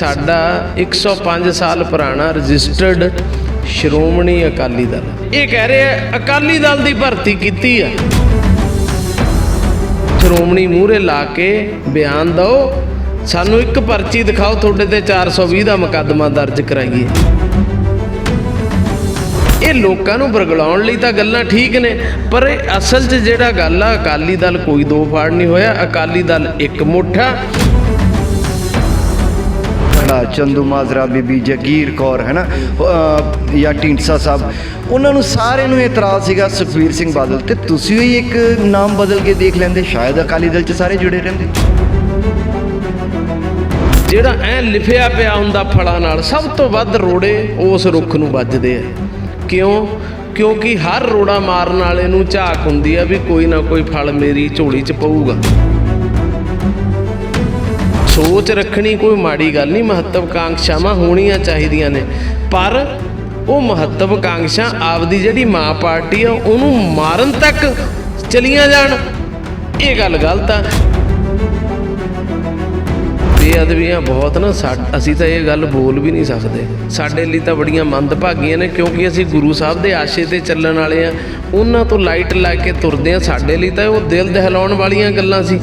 ਸਾਡਾ 105 ਸਾਲ ਪੁਰਾਣਾ ਰਜਿਸਟਰਡ ਸ਼੍ਰੋਮਣੀ ਅਕਾਲੀ ਦਲ। ਇਹ ਕਹਿ ਰਿਹਾ ਅਕਾਲੀ ਦਲ ਦੀ ਭਰਤੀ ਕੀਤੀ ਆ। ਸ਼੍ਰੋਮਣੀ ਮੂਹਰੇ ਲਾ ਕੇ ਬਿਆਨ ਦਿਓ। ਸਾਨੂੰ ਇੱਕ ਪਰਚੀ ਦਿਖਾਓ, ਤੁਹਾਡੇ ਤੇ 420 ਦਾ ਮੁਕੱਦਮਾ ਦਰਜ ਕਰਾਈਏ। ਇਹ ਲੋਕਾਂ ਨੂੰ ਬਰਗਲਾਉਣ ਲਈ ਤਾਂ ਗੱਲਾਂ ਠੀਕ ਨੇ, ਪਰ ਇਹ ਅਸਲ 'ਚ ਜਿਹੜਾ ਗੱਲ ਆ, ਅਕਾਲੀ ਦਲ ਕੋਈ ਦੋ ਫਾੜ ਨਹੀਂ ਹੋਇਆ। ਅਕਾਲੀ ਦਲ ਇੱਕ ਮੁੱਠਾ। ਖੜਾ ਚੰਦੂ ਮਾਜਰਾ, ਬੀਬੀ ਜਗੀਰ ਕੌਰ, ਹੈ ਨਾ? ਜਾਂ ਢੀਂਡਸਾ ਸਾਹਿਬ, ਉਹਨਾਂ ਨੂੰ ਸਾਰਿਆਂ ਨੂੰ ਇਤਰਾਜ਼ ਸੀਗਾ ਸੁਖਵੀਰ ਸਿੰਘ ਬਾਦਲ ਤੇ ਤੁਸੀਂ ਵੀ ਇੱਕ ਨਾਮ ਬਦਲ ਕੇ ਦੇਖ ਲੈਂਦੇ, ਸ਼ਾਇਦ ਅਕਾਲੀ ਦਲ 'ਚ ਸਾਰੇ ਜੁੜੇ ਰਹਿੰਦੇ। ਜਿਹੜਾ ਐ ਲਿਖਿਆ ਪਿਆ ਹੁੰਦਾ ਫਲਾਂ ਨਾਲ, ਸਭ ਤੋਂ ਵੱਧ ਰੋੜੇ ਉਸ ਰੁੱਖ ਨੂੰ ਵੱਜਦੇ ਆ। ਕਿਉਂ? ਕਿਉਂਕਿ ਹਰ ਰੋੜਾ ਮਾਰਨ ਵਾਲੇ ਨੂੰ ਝਾਕ ਹੁੰਦੀ ਆ ਵੀ ਕੋਈ ਨਾ ਕੋਈ ਫਲ ਮੇਰੀ ਝੋਲੀ 'ਚ ਪਊਗਾ। ਸੋਚ ਰੱਖਣੀ ਕੋਈ ਮਾੜੀ ਗੱਲ ਨਹੀਂ ਮਹੱਤਵਕਾਂਕਸ਼ਾਵਾਂ ਹੋਣੀਆਂ ਚਾਹੀਦੀਆਂ ਨੇ। ਪਰ ਉਹ ਮਹੱਤਵਕਾਂਕਸ਼ਾ ਆਪਦੀ ਜਿਹੜੀ ਮਾਂ ਪਾਰਟੀ ਆ, ਉਹਨੂੰ ਮਾਰਨ ਤੱਕ ਚਲੀਆਂ ਜਾਣ। ਇਹ ਗੱਲ ਗਲਤ ਆ। ਬੇਅਦਬੀਆਂ ਬਹੁਤ ਨਾ, ਸਾ- ਅਸੀਂ ਤਾਂ ਇਹ ਗੱਲ ਬੋਲ ਵੀ ਨਹੀਂ ਸਕਦੇ। ਸਾਡੇ ਲਈ ਤਾਂ ਬੜੀਆਂ ਮੰਦਭਾਗੀਆਂ ਨੇ, ਕਿਉਂਕਿ ਅਸੀਂ ਗੁਰੂ ਸਾਹਿਬ ਦੇ ਆਸ਼ੇ ਤੇ ਚੱਲਣ ਵਾਲੇ ਆ। ਉਹਨਾਂ ਤੋਂ ਲਾਈਟ ਲਾ ਕੇ ਤੁਰਦੇ ਆ। ਸਾਡੇ ਲਈ ਤਾਂ ਉਹ ਦਿਲ ਦਹਿਲਾਉਣ ਵਾਲੀਆਂ ਗੱਲਾਂ ਸੀ।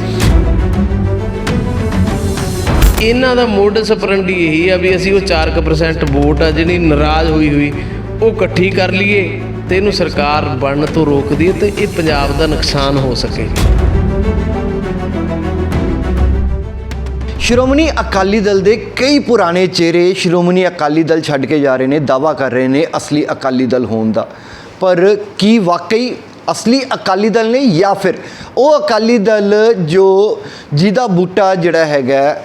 ਇਹਨਾਂ ਦਾ ਮੋਡਸ ਆਪਰੈਂਡੀ ਇਹੀ ਆ ਵੀ ਅਸੀਂ ਉਹ 4% ਵੋਟ ਆ ਜਿਹੜੀ ਨਾਰਾਜ਼ ਹੋਈ ਹੋਈ, ਉਹ ਇਕੱਠੀ ਕਰ ਲਈਏ ਤੇ ਇਹਨੂੰ ਸਰਕਾਰ ਬਣਨ ਤੋਂ ਰੋਕਦੀ ਦਈਏ ਤੇ ਇਹ ਪੰਜਾਬ ਦਾ ਨੁਕਸਾਨ ਹੋ ਸਕੇ। ਸ਼੍ਰੋਮਣੀ ਅਕਾਲੀ ਦਲ ਦੇ ਕਈ ਪੁਰਾਣੇ ਚਿਹਰੇ ਸ਼੍ਰੋਮਣੀ ਅਕਾਲੀ ਦਲ ਛੱਡ ਕੇ ਜਾ ਰਹੇ ਨੇ ਦਾਵਾ ਕਰ ਰਹੇ ਨੇ ਅਸਲੀ ਅਕਾਲੀ ਦਲ ਹੋਣ ਦਾ। ਪਰ ਕੀ ਵਾਕਈ ਅਸਲੀ ਅਕਾਲੀ ਦਲ ਨੇ ਜਾਂ ਫਿਰ ਉਹ ਅਕਾਲੀ ਦਲ ਜੋ ਜਿਹਦਾ ਬੂਟਾ ਜਿਹੜਾ ਹੈਗਾ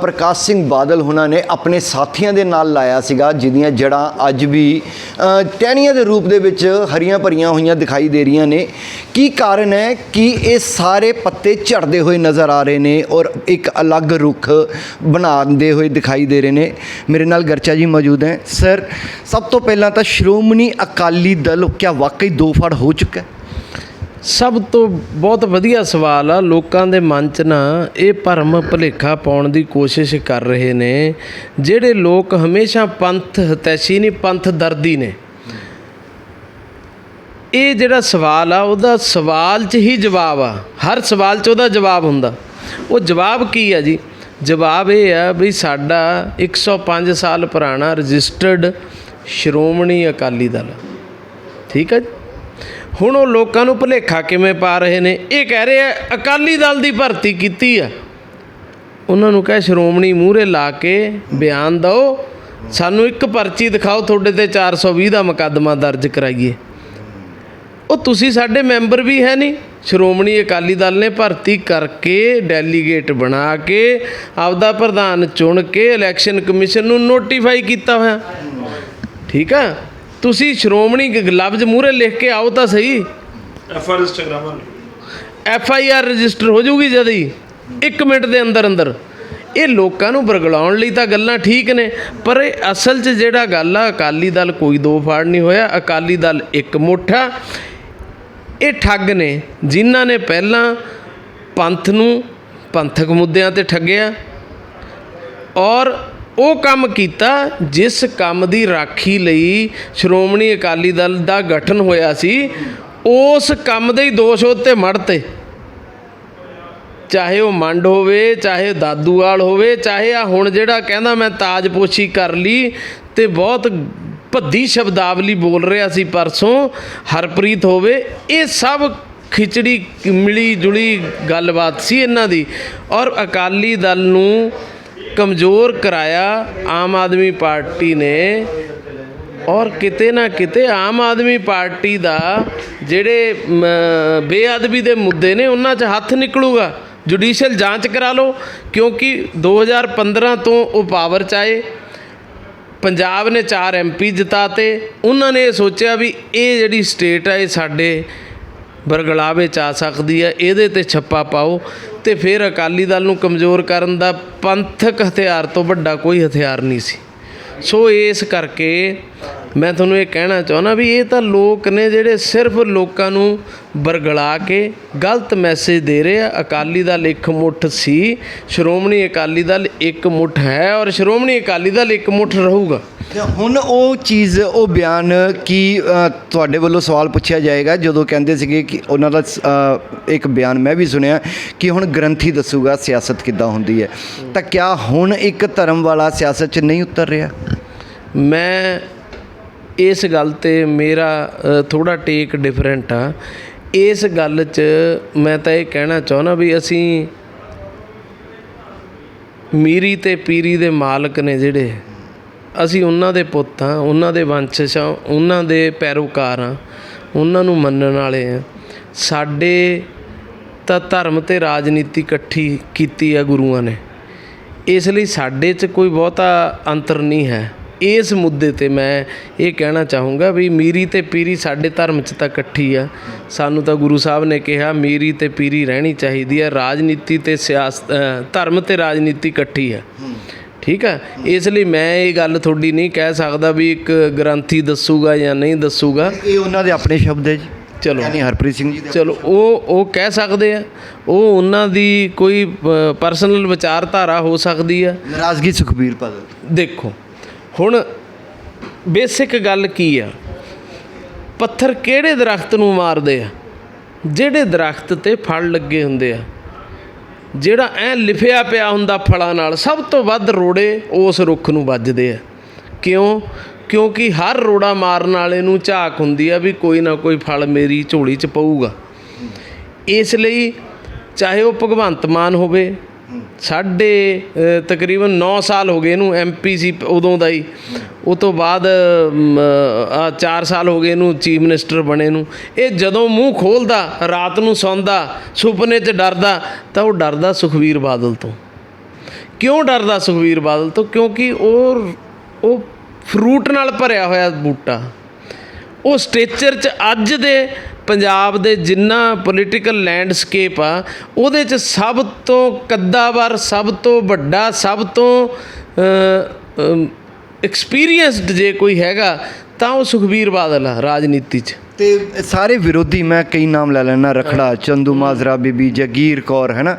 ਪ੍ਰਕਾਸ਼ ਸਿੰਘ ਬਾਦਲ ਉਹਨਾਂ ਨੇ ਆਪਣੇ ਸਾਥੀਆਂ ਦੇ ਨਾਲ ਲਾਇਆ ਸੀਗਾ, ਜਿਹਦੀਆਂ ਜੜਾਂ ਅੱਜ ਵੀ ਟਹਿਣੀਆਂ ਦੇ ਰੂਪ ਦੇ ਵਿੱਚ ਹਰੀਆਂ ਭਰੀਆਂ ਹੋਈਆਂ ਦਿਖਾਈ ਦੇ ਰਹੀਆਂ ਨੇ। ਕੀ ਕਾਰਨ ਹੈ ਕਿ ਇਹ ਸਾਰੇ ਪੱਤੇ ਝੜਦੇ ਹੋਏ ਨਜ਼ਰ ਆ ਰਹੇ ਨੇ ਔਰ ਇੱਕ ਅਲੱਗ ਰੁੱਖ ਬਣਾਉਂਦੇ ਹੋਏ ਦਿਖਾਈ ਦੇ ਰਹੇ ਨੇ? ਮੇਰੇ ਨਾਲ ਗਰਚਾ ਜੀ ਮੌਜੂਦ ਹੈ। ਸਰ, ਸਭ ਤੋਂ ਪਹਿਲਾਂ ਤਾਂ ਸ਼੍ਰੋਮਣੀ ਅਕਾਲੀ ਦਲ ਕਿਆ ਵਾਕਈ ਦੋ ਫੜ ਹੋ ਚੁੱਕਾ ਹੈ? ਸਭ ਤੋਂ ਬਹੁਤ ਵਧੀਆ ਸਵਾਲ ਆ, ਲੋਕਾਂ ਦੇ ਮਨ 'ਚ ਨਾ ਇਹ ਭਰਮ ਭੁਲੇਖਾ ਪਾਉਣ ਦੀ ਕੋਸ਼ਿਸ਼ ਕਰ ਰਹੇ ਨੇ, ਜਿਹੜੇ ਲੋਕ ਹਮੇਸ਼ਾ ਪੰਥ ਹਤੈਸ਼ੀ ਨਹੀਂ, ਪੰਥ ਦਰਦੀ ਨੇ। ਇਹ ਜਿਹੜਾ ਸਵਾਲ ਆ, ਉਹਦਾ ਸਵਾਲ 'ਚ ਹੀ ਜਵਾਬ ਆ, ਹਰ ਸਵਾਲ 'ਚ ਉਹਦਾ ਜਵਾਬ ਹੁੰਦਾ। ਉਹ ਜਵਾਬ ਕੀ ਆ ਜੀ? ਜਵਾਬ ਇਹ ਆ ਵੀ ਸਾਡਾ 105 ਸਾਲ ਪੁਰਾਣਾ ਰਜਿਸਟਰਡ ਸ਼੍ਰੋਮਣੀ ਅਕਾਲੀ ਦਲ। ਠੀਕ ਆ ਹੁਣ ਉਹ ਲੋਕਾਂ ਨੂੰ ਭੁਲੇਖਾ ਕਿਵੇਂ ਪਾ ਰਹੇ ਨੇ? ਇਹ ਕਹਿ ਰਹੇ ਆ, ਅਕਾਲੀ ਦਲ ਦੀ ਭਰਤੀ ਕੀਤੀ ਆ। ਉਹਨਾਂ ਨੂੰ ਕਹੇ ਸ਼੍ਰੋਮਣੀ ਮੂਹਰੇ ਲਾ ਕੇ ਬਿਆਨ ਦਿਓ। ਸਾਨੂੰ ਇੱਕ ਪਰਚੀ ਦਿਖਾਓ, ਤੁਹਾਡੇ ਤੇ 420 ਦਾ ਮੁਕੱਦਮਾ ਦਰਜ ਕਰਾਈਏ। ਉਹ ਤੁਸੀਂ ਸਾਡੇ ਮੈਂਬਰ ਵੀ ਹੈ ਨਹੀਂ। ਸ਼੍ਰੋਮਣੀ ਅਕਾਲੀ ਦਲ ਨੇ ਭਰਤੀ ਕਰਕੇ ਡੈਲੀਗੇਟ ਬਣਾ ਕੇ ਆਪਦਾ ਪ੍ਰਧਾਨ ਚੁਣ ਕੇ ਇਲੈਕਸ਼ਨ ਕਮਿਸ਼ਨ ਨੂੰ ਨੋਟੀਫਾਈ ਕੀਤਾ ਹੋਇਆ। ਠੀਕ ਆ? ਤੁਸੀਂ ਸ਼੍ਰੋਮਣੀ ਗ- ਲਫ਼ਜ਼ ਮੂਹਰੇ ਲਿਖ ਕੇ ਆਓ ਤਾਂ ਸਹੀ। F R Instagram F I R register ਹੋ ਜਾਊਗੀ ਜਦ। ਹੀ 1 ਮਿੰਟ ਦੇ ਅੰਦਰ ਅੰਦਰ। ਇਹ ਲੋਕਾਂ ਨੂੰ ਬਰਗਲਾਉਣ ਲਈ ਤਾਂ ਗੱਲਾਂ ਠੀਕ ਨੇ ਪਰ ਇਹ ਅਸਲ 'ਚ ਜਿਹੜਾ ਗੱਲ ਆ ਅਕਾਲੀ ਦਲ ਕੋਈ ਦੋ ਫਾੜ ਨਹੀਂ ਹੋਇਆ ਅਕਾਲੀ ਦਲ ਇੱਕ ਮੁੱਠਾ। ਇਹ ਠੱਗ ਨੇ ਜਿਨ੍ਹਾਂ ਨੇ ਪਹਿਲਾਂ ਪੰਥ ਨੂੰ ਪੰਥਕ ਮੁੱਦਿਆਂ ਤੇ ਠੱਗਿਆ ਔਰ ਉਹ ਕੰਮ ਕੀਤਾ ਜਿਸ ਕੰਮ ਦੀ ਰਾਖੀ ਲਈ ਸ਼੍ਰੋਮਣੀ ਅਕਾਲੀ ਦਲ ਦਾ ਗਠਨ ਹੋਇਆ ਸੀ, ਉਸ ਕੰਮ ਦੇ ਹੀ ਦੋਸ਼ ਉੱਤੇ ਮੜਤੇ ਚਾਹੇ ਉਹ ਮੰਡ ਹੋਵੇ, ਚਾਹੇ ਦਾਦੂਵਾਲ ਹੋਵੇ, ਚਾਹੇ ਆ ਹੁਣ ਜਿਹੜਾ ਕਹਿੰਦਾ ਮੈਂ ਤਾਜਪੋਸ਼ੀ ਕਰ ਲਈ ਤੇ ਬਹੁਤ ਭੱਦੀ ਸ਼ਬਦਾਵਲੀ ਬੋਲ ਰਿਹਾ ਸੀ ਪਰਸੋਂ, ਹਰਪ੍ਰੀਤ ਹੋਵੇ, ਇਹ ਸਭ ਖਿਚੜੀ ਮਿਲੀ ਜੁਲੀ ਗੱਲਬਾਤ ਸੀ ਇਹਨਾਂ ਦੀ। ਔਰ ਅਕਾਲੀ ਦਲ ਨੂੰ ਕਮਜ਼ੋਰ ਕਰਾਇਆ ਆਮ ਆਦਮੀ ਪਾਰਟੀ ਨੇ। ਔਰ ਕਿਤੇ ਨਾ ਕਿਤੇ ਆਮ ਆਦਮੀ ਪਾਰਟੀ ਦਾ ਜਿਹੜੇ ਬੇਅਦਬੀ ਦੇ ਮੁੱਦੇ ਨੇ, ਉਹਨਾਂ 'ਚ ਹੱਥ ਨਿਕਲੂਗਾ। ਜੁਡੀਸ਼ੀਅਲ ਜਾਂਚ ਕਰਾ ਲਓ, ਕਿਉਂਕਿ 2015 ਤੋਂ ਉਹ ਪਾਵਰ 'ਚ ਆਏ। ਪੰਜਾਬ ਨੇ 4 ਐਮਪੀ ਜਿਤਾਤੇ। ਉਹਨਾਂ ਨੇ ਇਹ ਸੋਚਿਆ ਵੀ ਇਹ ਜਿਹੜੀ ਸਟੇਟ ਹੈ ਇਹ ਸਾਡੇ ਬਰਗਲਾਵੇ ਚ ਆ ਸਕਦੀ ਹੈ ਇਹਦੇ ਤੇ ਛੱਪਾ ਪਾਓ। ਤੇ ਫਿਰ ਅਕਾਲੀ ਦਲ ਨੂੰ ਕਮਜ਼ੋਰ ਕਰਨ ਦਾ ਪੰਥਕ ਹਥਿਆਰ ਤੋਂ ਵੱਡਾ ਕੋਈ ਹਥਿਆਰ ਨਹੀਂ ਸੀ। ਸੋ ਇਸ ਕਰਕੇ ਮੈਂ ਤੁਹਾਨੂੰ ਇਹ ਕਹਿਣਾ ਚਾਹੁੰਦਾ ਵੀ ਇਹ ਤਾਂ ਲੋਕ ਨੇ ਜਿਹੜੇ ਸਿਰਫ ਲੋਕਾਂ ਨੂੰ ਬਰਗਲਾ ਕੇ ਗਲਤ ਮੈਸੇਜ ਦੇ ਰਹੇ ਆ। ਅਕਾਲੀ ਦਲ ਇੱਕ ਮੁੱਠ ਸੀ ਸ਼੍ਰੋਮਣੀ ਅਕਾਲੀ ਦਲ ਇੱਕ ਮੁੱਠ ਹੈ ਔਰ ਸ਼੍ਰੋਮਣੀ ਅਕਾਲੀ ਦਲ ਇੱਕ ਮੁੱਠ ਰਹੂਗਾ। ਹੁਣ ਉਹ ਚੀਜ਼ ਉਹ ਬਿਆਨ ਕੀ ਤੁਹਾਡੇ ਵੱਲੋਂ ਸਵਾਲ ਪੁੱਛਿਆ ਜਾਏਗਾ? ਜਦੋਂ ਕਹਿੰਦੇ ਸੀਗੇ ਕਿ ਉਹਨਾਂ ਦਾ ਇੱਕ ਬਿਆਨ ਮੈਂ ਵੀ ਸੁਣਿਆ ਕਿ ਹੁਣ ਗ੍ਰੰਥੀ ਦੱਸੂਗਾ ਸਿਆਸਤ ਕਿੱਦਾਂ ਹੁੰਦੀ ਹੈ। ਤਾਂ ਕਿਆ ਹੁਣ ਇੱਕ ਧਰਮ ਵਾਲਾ ਸਿਆਸਤ 'ਚ ਨਹੀਂ ਉਤਰ ਰਿਹਾ? ਮੈਂ ਇਸ ਗੱਲ ਤੇ ਮੇਰਾ ਥੋੜ੍ਹਾ ਟੇਕ ਡਿਫਰੈਂਟ ਆ। ਇਸ ਗੱਲ 'ਚ ਮੈਂ ਤਾਂ ਇਹ ਕਹਿਣਾ ਚਾਹੁੰਦਾ ਵੀ ਅਸੀਂ ਮੀਰੀ ਅਤੇ ਪੀਰੀ ਦੇ ਮਾਲਕ ਨੇ ਜਿਹੜੇ, ਅਸੀਂ ਉਹਨਾਂ ਦੇ ਪੁੱਤ ਹਾਂ, ਉਹਨਾਂ ਦੇ ਵੰਸ਼ਜ ਹਾਂ, ਉਹਨਾਂ ਦੇ ਪੈਰੋਕਾਰ ਹਾਂ, ਉਹਨਾਂ ਨੂੰ ਮੰਨਣ ਵਾਲੇ ਹਾਂ। ਸਾਡੇ ਤਾਂ ਧਰਮ ਅਤੇ ਰਾਜਨੀਤੀ ਇਕੱਠੀ ਕੀਤੀ ਆ ਗੁਰੂਆਂ ਨੇ। ਇਸ ਲਈ ਸਾਡੇ 'ਚ ਕੋਈ ਬਹੁਤਾ ਅੰਤਰ ਨਹੀਂ ਹੈ। ਇਸ ਮੁੱਦੇ ਤੇ ਮੈਂ ਇਹ ਕਹਿਣਾ ਚਾਹੂੰਗਾ ਵੀ ਮੀਰੀ ਤੇ ਪੀਰੀ ਸਾਡੇ ਧਰਮ 'ਚ ਤਾਂ ਇਕੱਠੀ ਆ। ਸਾਨੂੰ ਤਾਂ ਗੁਰੂ ਸਾਹਿਬ ਨੇ ਕਿਹਾ ਮੀਰੀ ਤੇ ਪੀਰੀ ਰਹਿਣੀ ਚਾਹੀਦੀ ਹੈ ਰਾਜਨੀਤੀ ਤੇ ਸਿਆਸਤ ਧਰਮ ਤੇ ਰਾਜਨੀਤੀ ਇਕੱਠੀ ਆ। ਠੀਕ ਆ? ਇਸ ਲਈ ਮੈਂ ਇਹ ਗੱਲ ਤੁਹਾਡੀ ਨਹੀਂ ਕਹਿ ਸਕਦਾ ਵੀ ਇੱਕ ਗ੍ਰੰਥੀ ਦੱਸੂਗਾ ਜਾਂ ਨਹੀਂ ਦੱਸੂਗਾ। ਇਹ ਉਹਨਾਂ ਦੇ ਆਪਣੇ ਸ਼ਬਦ ਹੈ ਜੀ। ਚਲੋ। ਯਾਨੀ ਹਰਪ੍ਰੀਤ ਸਿੰਘ ਜੀ ਦੇ ਚਲੋ ਉਹ ਉਹ ਕਹਿ ਸਕਦੇ ਆ। ਉਹ ਉਹਨਾਂ ਦੀ ਕੋਈ ਪਰਸਨਲ ਵਿਚਾਰਧਾਰਾ ਹੋ ਸਕਦੀ ਆ। ਨਾਰਾਜ਼ਗੀ ਸੁਖਬੀਰ ਬਾਦਲ। ਦੇਖੋ ਹੁਣ ਬੇਸਿਕ ਗੱਲ ਕੀ ਆ? ਪੱਥਰ ਕਿਹੜੇ ਦਰਖਤ ਨੂੰ ਮਾਰਦੇ ਆ? ਜਿਹੜੇ ਦਰਖਤ ਤੇ ਫਲ ਲੱਗੇ ਹੁੰਦੇ ਆ। ਜਿਹੜਾ ਐ ਲਿਫਿਆ ਪਿਆ ਹੁੰਦਾ ਫਲਾਂ ਨਾਲ, ਸਭ ਤੋਂ ਵੱਧ ਰੋੜੇ ਉਸ ਰੁੱਖ ਨੂੰ ਵੱਜਦੇ ਆ। ਕਿਉਂ? ਕਿਉਂਕਿ ਹਰ ਰੋੜਾ ਮਾਰਨ ਵਾਲੇ ਨੂੰ ਝਾਕ ਹੁੰਦੀ ਆ ਵੀ ਕੋਈ ਨਾ ਕੋਈ ਫਲ ਮੇਰੀ ਝੋਲੀ 'ਚ ਪਊਗਾ। ਇਸ ਲਈ ਚਾਹੇ ਉਹ ਭਗਵੰਤ ਮਾਨ ਹੋਵੇ ਸਾਡੇ ਤਕਰੀਬਨ 9 ਸਾਲ ਹੋ ਗਏ ਇਹਨੂੰ ਐਮਪੀ ਸੀ ਉਦੋਂ ਦਾ ਹੀ। ਉਹ ਤੋਂ ਬਾਅਦ ਮ, ਆ 4 ਸਾਲ ਹੋ ਗਏ ਇਹਨੂੰ ਚੀਫ ਮਿਨਿਸਟਰ ਬਣੇ ਨੂੰ। ਇਹ ਜਦੋਂ ਮੂੰਹ ਖੋਲਦਾ ਰਾਤ ਨੂੰ ਸੌਂਦਾ ਸੁਪਨੇ 'ਚ ਡਰਦਾ ਤਾਂ ਉਹ ਡਰਦਾ ਸੁਖਵੀਰ ਬਾਦਲ ਤੋਂ। ਕਿਉਂ ਡਰਦਾ ਸੁਖਵੀਰ ਬਾਦਲ ਤੋਂ? ਕਿਉਂਕਿ ਉਹ ਉਹ ਫਰੂਟ ਨਾਲ ਭਰਿਆ ਹੋਇਆ ਬੂਟਾ। ਉਹ ਸਟੇਚਰ 'ਚ ਅੱਜ ਦੇ ਪੰਜਾਬ ਦੇ ਜਿੰਨਾ ਪੋਲੀਟੀਕਲ ਲੈਂਡਸਕੇਪ ਆ ਉਹਦੇ 'ਚ ਸਭ ਤੋਂ ਕੱਦਾਵਰ ਸਭ ਤੋਂ ਵੱਡਾ ਸਭ ਤੋਂ ਐਕਸਪੀਰੀਅੰਸਡ ਜੇ ਕੋਈ ਹੈਗਾ ਤਾਂ ਉਹ ਸੁਖਬੀਰ ਬਾਦਲ ਆ ਰਾਜਨੀਤੀ 'ਚ। ਤੇ ਸਾਰੇ ਵਿਰੋਧੀ ਮੈਂ ਕਈ ਨਾਮ ਲੈ ਲੈਣਾ ਰਖੜਾ ਚੰਦੂ ਮਾਜਰਾ ਬੀਬੀ ਜਗੀਰ ਕੌਰ ਹੈ। ਨਾ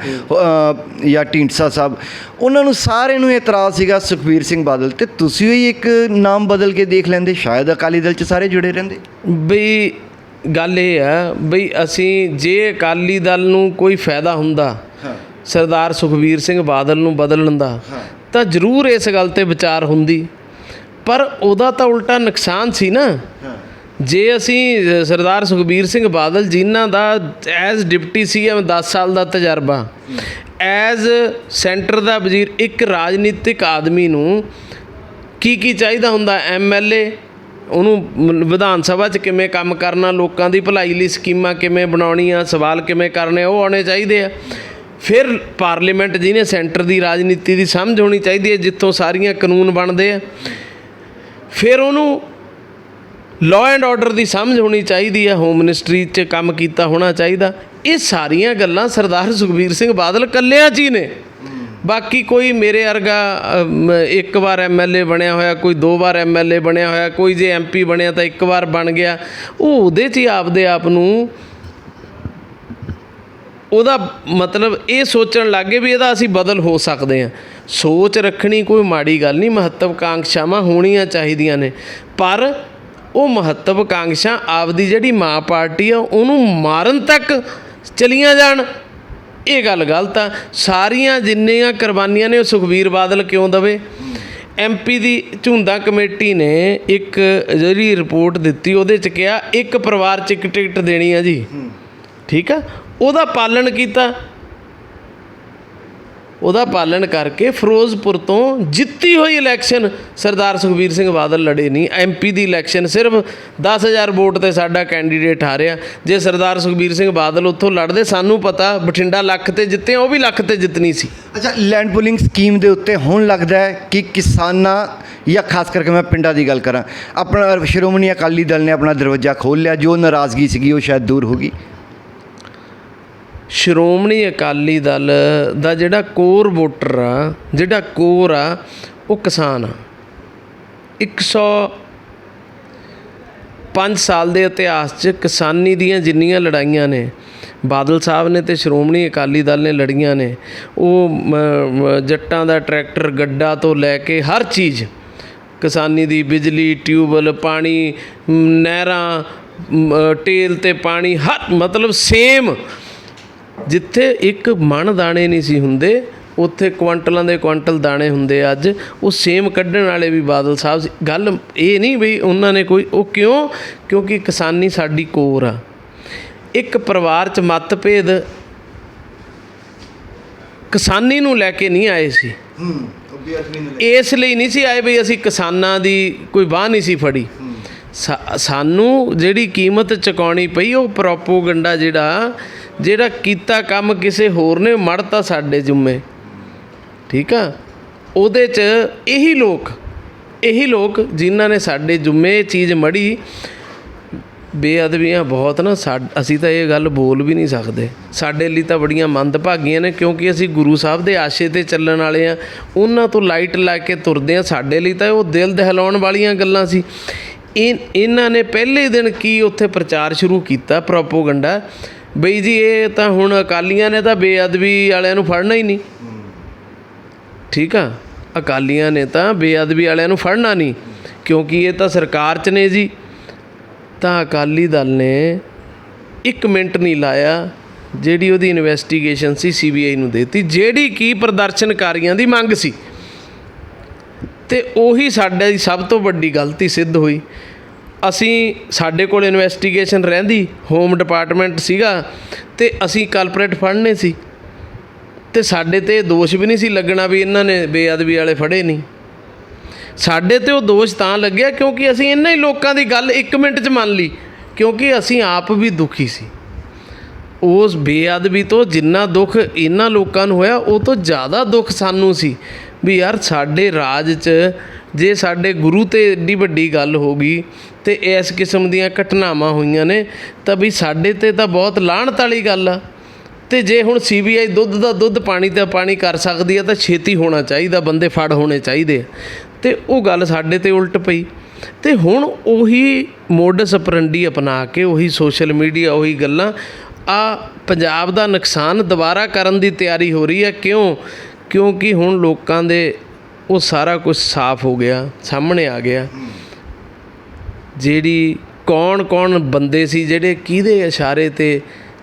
ਜਾਂ ਢੀਂਡਸਾ ਸਾਹਿਬ। ਉਹਨਾਂ ਨੂੰ ਸਾਰੇ ਨੂੰ ਇਤਰਾਜ਼ ਸੀਗਾ ਸੁਖਬੀਰ ਸਿੰਘ ਬਾਦਲ ਤੇ ਤੁਸੀਂ ਵੀ ਇੱਕ ਨਾਮ ਬਦਲ ਕੇ ਦੇਖ ਲੈਂਦੇ ਸ਼ਾਇਦ ਅਕਾਲੀ ਦਲ ਚ ਸਾਰੇ ਜੁੜੇ ਰਹਿੰਦੇ। ਬਈ ਗੱਲ ਇਹ ਆ ਬਈ ਅਸੀਂ ਜੇ ਅਕਾਲੀ ਦਲ ਨੂੰ ਕੋਈ ਫਾਇਦਾ ਹੁੰਦਾ ਸਰਦਾਰ ਸੁਖਬੀਰ ਸਿੰਘ ਬਾਦਲ ਨੂੰ ਬਦਲਣ ਦਾ ਤਾਂ ਜ਼ਰੂਰ ਇਸ ਗੱਲ ਤੇ ਵਿਚਾਰ ਹੁੰਦੀ। ਪਰ ਉਹਦਾ ਤਾਂ ਉਲਟਾ ਨੁਕਸਾਨ ਸੀ ਨਾ। ਜੇ ਅਸੀਂ ਸਰਦਾਰ ਸੁਖਬੀਰ ਸਿੰਘ ਬਾਦਲ ਜਿਨ੍ਹਾਂ ਦਾ ਐਜ਼ ਡਿਪਟੀ ਸੀਐਮ 10 ਸਾਲ ਦਾ ਤਜਰਬਾ ਐਜ਼ ਸੈਂਟਰ ਦਾ ਵਜ਼ੀਰ ਇੱਕ ਰਾਜਨੀਤਿਕ ਆਦਮੀ ਨੂੰ ਕੀ ਕੀ ਚਾਹੀਦਾ ਹੁੰਦਾ? ਐਮਐਲਏ ਉਹਨੂੰ ਵਿਧਾਨ ਸਭਾ 'ਚ ਕਿਵੇਂ ਕੰਮ ਕਰਨਾ, ਲੋਕਾਂ ਦੀ ਭਲਾਈ ਲਈ ਸਕੀਮਾਂ ਕਿਵੇਂ ਬਣਾਉਣੀਆਂ, ਸਵਾਲ ਕਿਵੇਂ ਕਰਨੇ, ਉਹ ਆਉਣੇ ਚਾਹੀਦੇ ਆ। ਫਿਰ ਪਾਰਲੀਮੈਂਟ ਜਿਹਨੇ ਸੈਂਟਰ ਦੀ ਰਾਜਨੀਤੀ ਦੀ ਸਮਝ ਹੋਣੀ ਚਾਹੀਦੀ ਹੈ, ਜਿੱਥੋਂ ਸਾਰੀਆਂ ਕਾਨੂੰਨ ਬਣਦੇ ਆ। ਫਿਰ ਉਹਨੂੰ ਲਾਅ ਐਂਡ ਆਰਡਰ ਦੀ ਸਮਝ ਹੋਣੀ ਚਾਹੀਦੀ ਹੈ ਹੋਮ ਮਿਨਿਸਟਰੀ 'ਚ ਕੰਮ ਕੀਤਾ ਹੋਣਾ ਚਾਹੀਦਾ। ਇਹ ਸਾਰੀਆਂ ਗੱਲਾਂ ਸਰਦਾਰ ਸੁਖਬੀਰ ਸਿੰਘ ਬਾਦਲ ਕੱਲਿਆਂ 'ਚ ਹੀ ਨੇ। ਬਾਕੀ ਕੋਈ ਮੇਰੇ ਵਰਗਾ ਇੱਕ ਵਾਰ ਐਮਐਲਏ ਬਣਿਆ ਹੋਇਆ, ਕੋਈ ਦੋ ਵਾਰ ਐਮਐਲਏ ਬਣਿਆ ਹੋਇਆ, ਕੋਈ ਜੇ ਐਮਪੀ ਬਣਿਆ ਤਾਂ ਇੱਕ ਵਾਰ ਬਣ ਗਿਆ, ਉਹ ਉਹਦੇ 'ਚ ਹੀ ਆਪਦੇ ਆਪ ਨੂੰ ਉਹਦਾ ਮਤਲਬ ਇਹ ਸੋਚਣ ਲੱਗੇ ਵੀ ਇਹਦਾ ਅਸੀਂ ਬਦਲ ਹੋ ਸਕਦੇ ਹਾਂ। ਸੋਚ ਰੱਖਣੀ ਕੋਈ ਮਾੜੀ ਗੱਲ ਨਹੀਂ, ਮਹੱਤਵਕਾਂਕਸ਼ਾਵਾਂ ਹੋਣੀਆਂ ਚਾਹੀਦੀਆਂ ਨੇ, ਪਰ ਉਹ ਮਹੱਤਵਕਾਂਕਸ਼ਾ ਆਪਦੀ ਜਿਹੜੀ ਮਾਂ ਪਾਰਟੀ ਆ, ਉਹਨੂੰ ਮਾਰਨ ਤੱਕ ਚਲੀਆਂ ਜਾਣ। ਇਹ ਗੱਲ ਗਲਤ ਆ। ਸਾਰੀਆਂ ਜਿੰਨੀਆਂ ਕੁਰਬਾਨੀਆਂ ਨੇ, ਉਹ ਸੁਖਬੀਰ ਬਾਦਲ ਕਿਉਂ ਦਵੇ? ਐਮਪੀ ਦੀ ਝੁੰਦਾ ਕਮੇਟੀ ਨੇ ਇੱਕ ਜਿਹੜੀ ਰਿਪੋਰਟ ਦਿੱਤੀ, ਉਹਦੇ ਚ ਕਿਹਾ, ਇੱਕ ਪਰਿਵਾਰ ਚ ਇੱਕ ਟਿਕਟ ਦੇਣੀ ਆ ਜੀ। ਠੀਕ ਆ? ਉਹਦਾ ਪਾਲਣ ਕੀਤਾ। ਉਹਦਾ ਪਾਲਣ ਕਰਕੇ ਫਿਰੋਜ਼ਪੁਰ ਤੋਂ ਜਿੱਤੀ ਹੋਈ ਇਲੈਕਸ਼ਨ ਸਰਦਾਰ ਸੁਖਬੀਰ ਸਿੰਘ ਬਾਦਲ ਲੜੇ ਨਹੀਂ। ਐਮਪੀ ਦੀ ਇਲੈਕਸ਼ਨ ਸਿਰਫ 10000 ਵੋਟ ਤੇ ਸਾਡਾ ਕੈਂਡੀਡੇਟ ਹਾਰਿਆ। ਜੇ ਸਰਦਾਰ ਸੁਖਬੀਰ ਸਿੰਘ ਬਾਦਲ ਉੱਥੋਂ ਲੜਦੇ, ਸਾਨੂੰ ਪਤਾ ਬਠਿੰਡਾ ਲੱਖ ਤੇ ਜਿੱਤੇ ਉਹ ਵੀ ਲੱਖ ਤੇ ਜਿੱਤਣੀ ਸੀ। ਅੱਛਾ ਲੈਂਡ ਪੁਲਿੰਗ ਸਕੀਮ ਦੇ ਉੱਤੇ ਹੁਣ ਲੱਗਦਾ ਹੈ ਕਿ ਕਿਸਾਨਾਂ ਜਾਂ ਖਾਸ ਕਰਕੇ ਮੈਂ ਪਿੰਡਾਂ ਦੀ ਗੱਲ ਕਰਾਂ, ਆਪਣਾ ਸ਼੍ਰੋਮਣੀ ਅਕਾਲੀ ਦਲ ਨੇ ਆਪਣਾ ਦਰਵਾਜ਼ਾ ਖੋਲ੍ਹ ਲਿਆ, ਜੋ ਨਾਰਾਜ਼ਗੀ ਸੀਗੀ, ਉਹ ਸ਼ਾਇਦ ਦੂਰ ਹੋ ਗਈ। ਸ਼੍ਰੋਮਣੀ ਅਕਾਲੀ ਦਲ ਦਾ ਜਿਹੜਾ ਕੋਰ ਵੋਟਰ ਆ, ਜਿਹੜਾ ਕੋਰ ਆ, ਉਹ ਕਿਸਾਨ ਆ। ਇੱਕ ਸੌ ਪੰਜ ਸਾਲ ਦੇ ਇਤਿਹਾਸ 'ਚ ਕਿਸਾਨੀ ਦੀਆਂ ਜਿੰਨੀਆਂ ਲੜਾਈਆਂ ਨੇ, ਬਾਦਲ ਸਾਹਿਬ ਨੇ ਤੇ ਸ਼੍ਰੋਮਣੀ ਅਕਾਲੀ ਦਲ ਨੇ ਲੜੀਆਂ ਨੇ, ਉਹ ਜੱਟਾਂ ਦਾ ਟਰੈਕਟਰ, ਗੱਡਾ ਤੋਂ ਲੈ ਕੇ ਹਰ ਚੀਜ਼, ਕਿਸਾਨੀ ਦੀ ਬਿਜਲੀ, ਟਿਊਬਵੈੱਲ, ਪਾਣੀ ਨਹਿਰਾਂ ਟੇਲ ਤੇ ਪਾਣੀ, ਹਰ ਮਤਲਬ ਸੇਮ ਜਿੱਥੇ ਇੱਕ ਮਣ ਦਾਣੇ ਨਹੀਂ ਸੀ ਹੁੰਦੇ ਉੱਥੇ ਕੁਆਂਟਲਾਂ ਦੇ ਕੁਆਂਟਲ ਦਾਣੇ ਹੁੰਦੇ ਅੱਜ। ਉਹ ਸੇਮ ਕੱਢਣ ਵਾਲੇ ਵੀ ਬਾਦਲ ਸਾਹਿਬ ਸੀ। ਗੱਲ ਇਹ ਨਹੀਂ ਵੀ ਉਹਨਾਂ ਨੇ ਕੋਈ ਉਹ ਕਿਉਂ? ਕਿਉਂਕਿ ਕਿਸਾਨੀ ਸਾਡੀ ਕੋਰ ਆ। ਇੱਕ ਪਰਿਵਾਰ 'ਚ ਮਤਭੇਦ ਕਿਸਾਨੀ ਨੂੰ ਲੈ ਕੇ ਨਹੀਂ ਆਏ ਸੀ। ਇਸ ਲਈ ਨਹੀਂ ਸੀ ਆਏ ਵੀ ਅਸੀਂ ਕਿਸਾਨਾਂ ਦੀ ਕੋਈ ਬਾਹ ਨਹੀਂ ਸੀ ਫੜੀ। ਸਾਨੂੰ ਜਿਹੜੀ ਕੀਮਤ ਚੁਕਾਉਣੀ ਪਈ ਉਹ ਪ੍ਰੋਪੋਗੰਡਾ ਜਿਹੜਾ ਜਿਹੜਾ ਕੀਤਾ ਕੰਮ ਕਿਸੇ ਹੋਰ ਨੇ ਮੜਤਾ ਸਾਡੇ ਜੁੰਮੇ। ਠੀਕ ਆ? ਉਹਦੇ 'ਚ ਇਹੀ ਲੋਕ ਇਹੀ ਲੋਕ ਜਿਨ੍ਹਾਂ ਨੇ ਸਾਡੇ ਜੁੰਮੇ ਇਹ ਚੀਜ਼ ਮੜੀ, ਬੇਅਦਬੀਆਂ ਬਹੁਤ ਨਾ ਸਾਡ- ਅਸੀਂ ਤਾਂ ਇਹ ਗੱਲ ਬੋਲ ਵੀ ਨਹੀਂ ਸਕਦੇ। ਸਾਡੇ ਲਈ ਤਾਂ ਬੜੀਆਂ ਮੰਦਭਾਗੀਆਂ ਨੇ ਕਿਉਂਕਿ ਅਸੀਂ ਗੁਰੂ ਸਾਹਿਬ ਦੇ ਆਸ਼ੇ ਤੇ ਚੱਲਣ ਵਾਲੇ ਆ। ਉਹਨਾਂ ਤੋਂ ਲਾਈਟ ਲਾ ਕੇ ਤੁਰਦੇ ਆ, ਸਾਡੇ ਲਈ ਤਾਂ ਉਹ ਦਿਲ ਦਹਿਲਾਉਣ ਵਾਲੀਆਂ ਗੱਲਾਂ ਸੀ। ਇਹ ਇਹਨਾਂ ਨੇ ਪਹਿਲੇ ਦਿਨ ਕੀ ਉੱਥੇ ਪ੍ਰਚਾਰ ਸ਼ੁਰੂ ਕੀਤਾ ਪ੍ਰੋਪੋਗੰਡਾ ਬਈ ਜੀ, ਇਹ ਤਾਂ ਹੁਣ ਅਕਾਲੀਆਂ ਨੇ ਤਾਂ ਬੇਅਦਬੀ ਵਾਲਿਆਂ ਨੂੰ ਫੜਨਾ ਹੀ ਨਹੀਂ। ਠੀਕ ਆ? ਅਕਾਲੀਆਂ ਨੇ ਤਾਂ ਬੇਅਦਬੀ ਵਾਲਿਆਂ ਨੂੰ ਫੜਨਾ ਨਹੀਂ, ਕਿਉਂਕਿ ਇਹ ਤਾਂ ਸਰਕਾਰ 'ਚ ਨੇ ਜੀ। ਤਾਂ ਅਕਾਲੀ ਦਲ ਨੇ 1 ਮਿੰਟ ਨਹੀਂ ਲਾਇਆ, ਜਿਹੜੀ ਉਹਦੀ ਇਨਵੈਸਟੀਗੇਸ਼ਨ ਸੀ ਸੀਬੀਆਈ ਨੂੰ ਦੇਤੀ, ਜਿਹੜੀ ਕੀ ਪ੍ਰਦਰਸ਼ਨਕਾਰੀਆਂ ਦੀ ਮੰਗ ਸੀ। ਤੇ ਉਹੀ ਸਾਡੇ ਦੀ ਸਭ ਤੋਂ ਵੱਡੀ ਗਲਤੀ ਸਿੱਧ ਹੋਈ। ਅਸੀਂ ਸਾਡੇ ਕੋਲ ਇਨਵੈਸਟੀਗੇਸ਼ਨ ਰਹਿੰਦੀ ਹੋਮ ਡਿਪਾਰਟਮੈਂਟ ਸੀਗਾ ਤੇ ਅਸੀਂ ਕਲਪਰੇਟ ਫੜਨੇ ਸੀ। ਤੇ ਸਾਡੇ ਤੇ ਇਹ ਦੋਸ਼ ਵੀ ਨਹੀਂ ਸੀ ਲੱਗਣਾ ਵੀ ਇਹਨਾਂ ਨੇ ਬੇਅਦਬੀ ਵਾਲੇ ਫੜੇ ਨਹੀਂ। ਸਾਡੇ ਤੇ ਉਹ ਦੋਸ਼ ਤਾਂ ਲੱਗਿਆ ਕਿਉਂਕਿ ਅਸੀਂ ਇਹਨਾਂ ਹੀ ਲੋਕਾਂ ਦੀ ਗੱਲ 1 ਮਿੰਟ 'ਚ ਮੰਨ ਲਈ, ਕਿਉਂਕਿ ਅਸੀਂ ਆਪ ਵੀ ਦੁਖੀ ਸੀ। ਉਸ ਬੇਅਦਬੀ ਤੋਂ ਜਿੰਨਾ ਦੁੱਖ ਇਹਨਾਂ ਲੋਕਾਂ ਨੂੰ ਹੋਇਆ, ਉਹ ਤੋਂ ਜ਼ਿਆਦਾ ਦੁੱਖ ਸਾਨੂੰ ਸੀ। ਵੀ ਯਾਰ ਸਾਡੇ ਰਾਜ 'ਚ ਜੇ ਸਾਡੇ ਗੁਰੂ ਤੇ ਐਡੀ ਵੱਡੀ ਗੱਲ ਹੋ ਗਈ ਤੇ ਇਸ ਕਿਸਮ ਦੀਆਂ ਘਟਨਾਵਾਂ ਹੋਈਆਂ ਨੇ, ਤਾਂ ਵੀ ਸਾਡੇ ਤੇ ਤਾਂ ਬਹੁਤ ਲਾਹਣਤ ਵਾਲੀ ਗੱਲ ਆ। ਤੇ ਜੇ ਹੁਣ ਸੀਬੀਆਈ ਦੁੱਧ ਦਾ ਦੁੱਧ ਪਾਣੀ ਦਾ ਪਾਣੀ ਕਰ ਸਕਦੀ ਆ, ਤਾਂ ਛੇਤੀ ਹੋਣਾ ਚਾਹੀਦਾ, ਬੰਦੇ ਫੜ ਹੋਣੇ ਚਾਹੀਦੇ ਆ। ਤੇ ਉਹ ਗੱਲ ਸਾਡੇ ਤੇ ਉਲਟ ਪਈ। ਤੇ ਹੁਣ ਉਹੀ ਮੋਡਸ ਅਪਰੰਡੀ ਅਪਣਾ ਕੇ, ਉਹੀ ਸੋਸ਼ਲ ਮੀਡੀਆ ਉਹੀ ਗੱਲਾਂ, ਆ ਪੰਜਾਬ ਦਾ ਨੁਕਸਾਨ ਦੁਬਾਰਾ ਕਰਨ ਦੀ ਤਿਆਰੀ ਹੋ ਰਹੀ ਹੈ ਕਿਉਂ? ਕਿਉਂਕਿ ਹੁਣ ਲੋਕਾਂ ਦੇ ਉਹ ਸਾਰਾ ਕੁਝ ਸਾਫ਼ ਹੋ ਗਿਆ, ਸਾਹਮਣੇ ਆ ਗਿਆ। ਜਿਹੜੀ ਕੌਣ ਕੌਣ ਬੰਦੇ ਸੀ, ਜਿਹੜੇ ਕਿਹਦੇ ਇਸ਼ਾਰੇ ਤੇ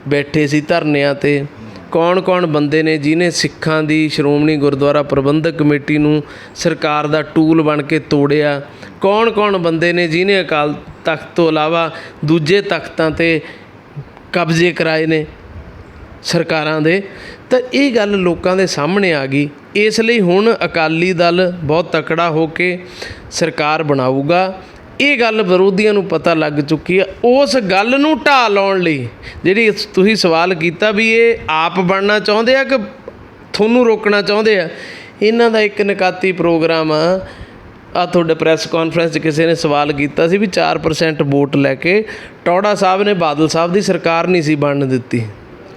ਬੈਠੇ ਸੀ ਧਰਨਿਆਂ ਤੇ, ਕੌਣ ਕੌਣ ਬੰਦੇ ਨੇ ਜਿਨੇ ਸਿੱਖਾਂ ਦੀ ਸ਼੍ਰੋਮਣੀ ਗੁਰਦੁਆਰਾ ਪ੍ਰਬੰਧਕ ਕਮੇਟੀ ਨੂੰ ਸਰਕਾਰ ਦਾ ਟੂਲ ਬਣ ਕੇ ਤੋੜਿਆ, ਕੌਣ ਕੌਣ ਬੰਦੇ ਨੇ ਜਿਨੇ ਅਕਾਲ ਤਖਤ ਤੋਂ ਇਲਾਵਾ ਦੂਜੇ ਤਖਤਾਂ ਤੇ ਕਬਜ਼ੇ ਕਰਾਏ ਨੇ ਸਰਕਾਰਾਂ ਦੇ। ਤਾਂ ਇਹ ਗੱਲ ਲੋਕਾਂ ਦੇ ਸਾਹਮਣੇ ਆ ਗਈ। ਇਸ ਲਈ ਹੁਣ ਅਕਾਲੀ ਦਲ ਬਹੁਤ ਤਕੜਾ ਹੋ ਕੇ ਸਰਕਾਰ ਬਣਾਊਗਾ। ਇਹ ਗੱਲ ਵਿਰੋਧੀਆਂ ਨੂੰ ਪਤਾ ਲੱਗ ਚੁੱਕੀ ਆ। ਉਸ ਗੱਲ ਨੂੰ ਢਾਹ ਲਾਉਣ ਲਈ ਜਿਹੜੀ ਤੁਸੀਂ ਸਵਾਲ ਕੀਤਾ ਵੀ ਇਹ ਆਪ ਬਣਨਾ ਚਾਹੁੰਦੇ ਆ ਕਿ ਤੁਹਾਨੂੰ ਰੋਕਣਾ ਚਾਹੁੰਦੇ ਆ? ਇਹਨਾਂ ਦਾ ਇੱਕ ਨਿਕਾਤੀ ਪ੍ਰੋਗਰਾਮ ਆ। ਆ ਤੁਹਾਡੇ ਪ੍ਰੈਸ ਕਾਨਫਰੰਸ 'ਚ ਕਿਸੇ ਨੇ ਸਵਾਲ ਕੀਤਾ ਸੀ ਵੀ 4% ਵੋਟ ਲੈ ਕੇ ਟੌੜਾ ਸਾਹਿਬ ਨੇ ਬਾਦਲ ਸਾਹਿਬ ਦੀ ਸਰਕਾਰ ਨਹੀਂ ਸੀ ਬਣਨ ਦਿੱਤੀ।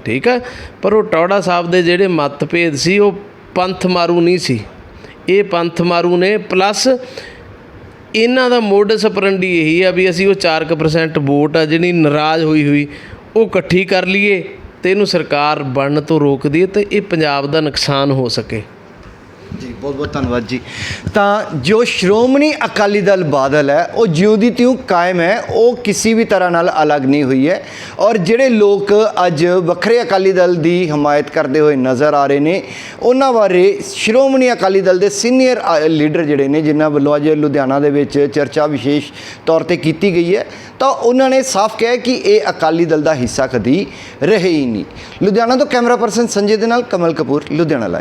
ਠੀਕ ਹੈ ਪਰ ਉਹ ਟੌੜਾ ਸਾਹਿਬ ਦੇ ਜਿਹੜੇ ਮਤਭੇਦ ਸੀ, ਉਹ ਪੰਥ ਮਾਰੂ ਨਹੀਂ ਸੀ। ਇਹ ਪੰਥ ਮਾਰੂ ਨੇ, ਪਲੱਸ ਇਹਨਾਂ ਦਾ ਮੋਡਸ ਅਪਰੰਡੀ ਇਹੀ ਆ ਵੀ ਅਸੀਂ ਉਹ 4% ਵੋਟ ਆ ਜਿਹੜੀ ਨਾਰਾਜ਼ ਹੋਈ ਹੋਈ, ਉਹ ਇਕੱਠੀ ਕਰ ਲਈਏ ਤੇ ਇਹਨੂੰ ਸਰਕਾਰ ਬਣਨ ਤੋਂ ਰੋਕ ਦਈਏ ਤੇ ਇਹ ਪੰਜਾਬ ਦਾ ਨੁਕਸਾਨ ਹੋ ਸਕੇ। ਜੀ, ਬਹੁਤ ਬਹੁਤ ਧੰਨਵਾਦ ਜੀ। ਤਾਂ ਜੋ ਸ਼੍ਰੋਮਣੀ ਅਕਾਲੀ ਦਲ ਬਾਦਲ ਹੈ, ਉਹ ਜਿਉਂ ਦੀ ਤਿਉਂ ਕਾਇਮ ਹੈ, ਉਹ ਕਿਸੇ ਵੀ ਤਰ੍ਹਾਂ ਨਾਲ ਅਲੱਗ ਨਹੀਂ ਹੋਈ ਹੈ। ਔਰ ਜਿਹੜੇ ਲੋਕ ਅੱਜ ਵੱਖਰੇ ਅਕਾਲੀ ਦਲ ਦੀ ਹਮਾਇਤ ਕਰਦੇ ਹੋਏ ਨਜ਼ਰ ਆ ਰਹੇ ਨੇ, ਉਹਨਾਂ ਬਾਰੇ ਸ਼੍ਰੋਮਣੀ ਅਕਾਲੀ ਦਲ ਦੇ ਸੀਨੀਅਰ ਲੀਡਰ ਜਿਹੜੇ ਨੇ, ਜਿਨ੍ਹਾਂ ਵੱਲੋਂ ਅੱਜ ਲੁਧਿਆਣਾ ਦੇ ਵਿੱਚ ਚਰਚਾ ਵਿਸ਼ੇਸ਼ ਤੌਰ ਤੇ ਕੀਤੀ ਗਈ ਹੈ, ਤਾਂ ਉਹਨਾਂ ਨੇ ਸਾਫ਼ ਕਿਹਾ ਕਿ ਇਹ ਅਕਾਲੀ ਦਲ ਦਾ ਹਿੱਸਾ ਕਦੀ ਰਹੇ ਹੀ ਨਹੀਂ। ਲੁਧਿਆਣਾ ਤੋਂ ਕੈਮਰਾ ਪਰਸਨ ਸੰਜੇ ਦੇ ਨਾਲ ਕਮਲ ਕਪੂਰ, ਲੁਧਿਆਣਾ ਲਾਈਵ